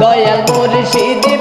দয়াল মুর্শিদ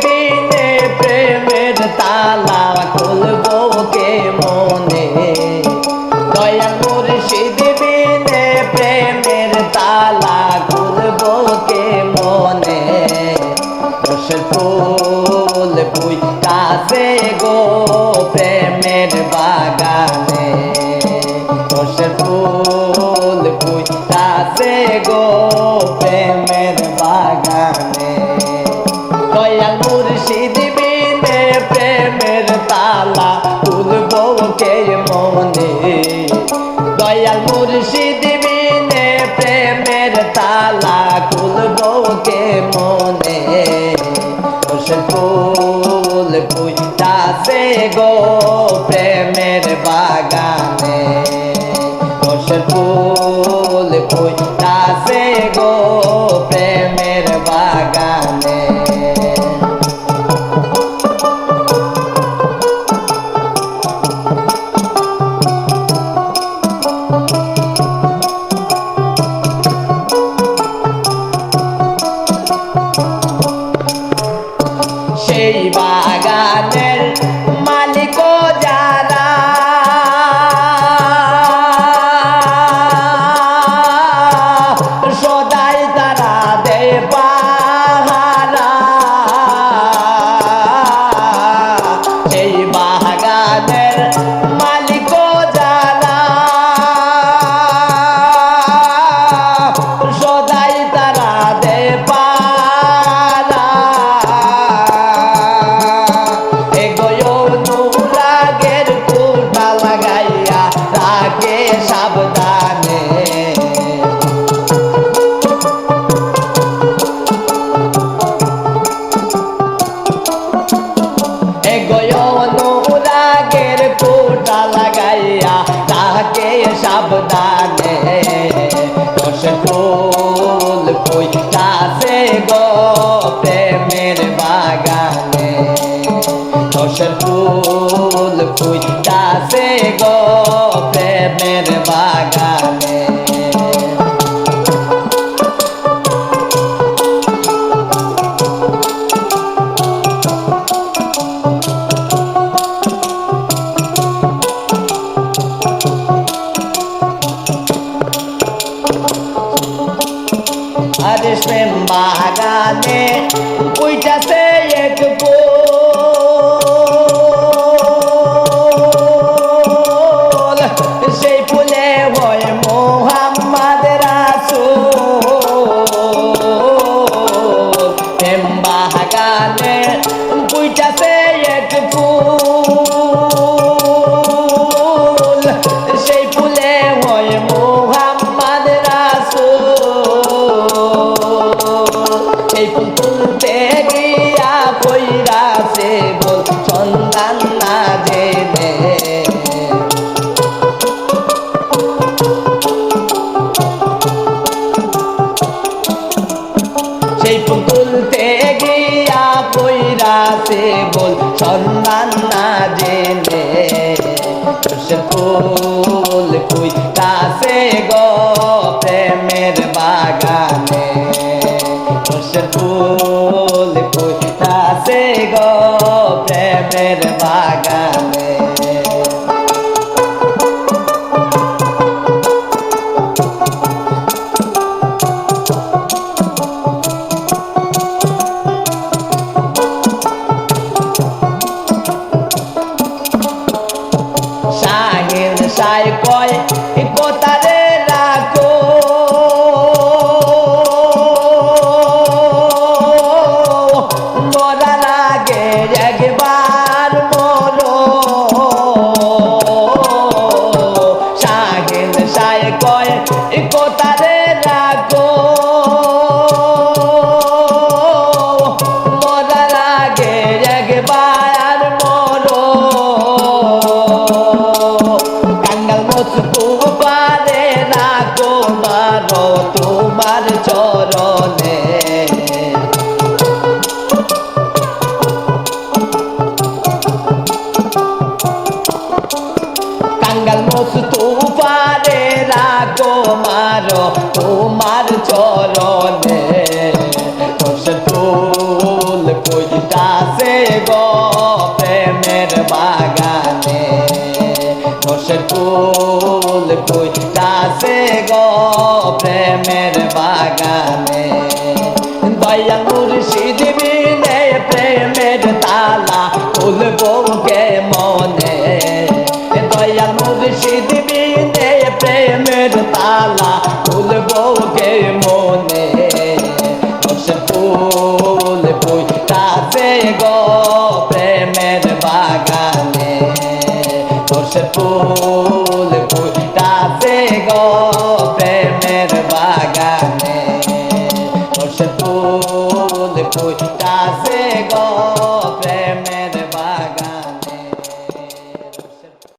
কে মনে হোসেন ফুল ফুটাছে গো প্রেমের বাগানে। হোসেন ফুল ফুটা সেই বাগানের বাগানে যে বোন সন্তান না যে সেই পুতুলতে গিয়া কইরা সে বোন সন্তান না জেনে ফুল কুই কাছে গো প্রেমের বাগানে। ফুল কুই like oh, তোমার চরণে। সে তুল সে গো বাগানে। সে সে গো বাগানে। দয়াল মুর্শিদ প্রেমের তালা খুলবো ফুল ফুটাছে গো প্রেমের বাগানে। তোষে ফুল ফুটাছে গো প্রেমের বাগানে। তোষে ফুল ফুটা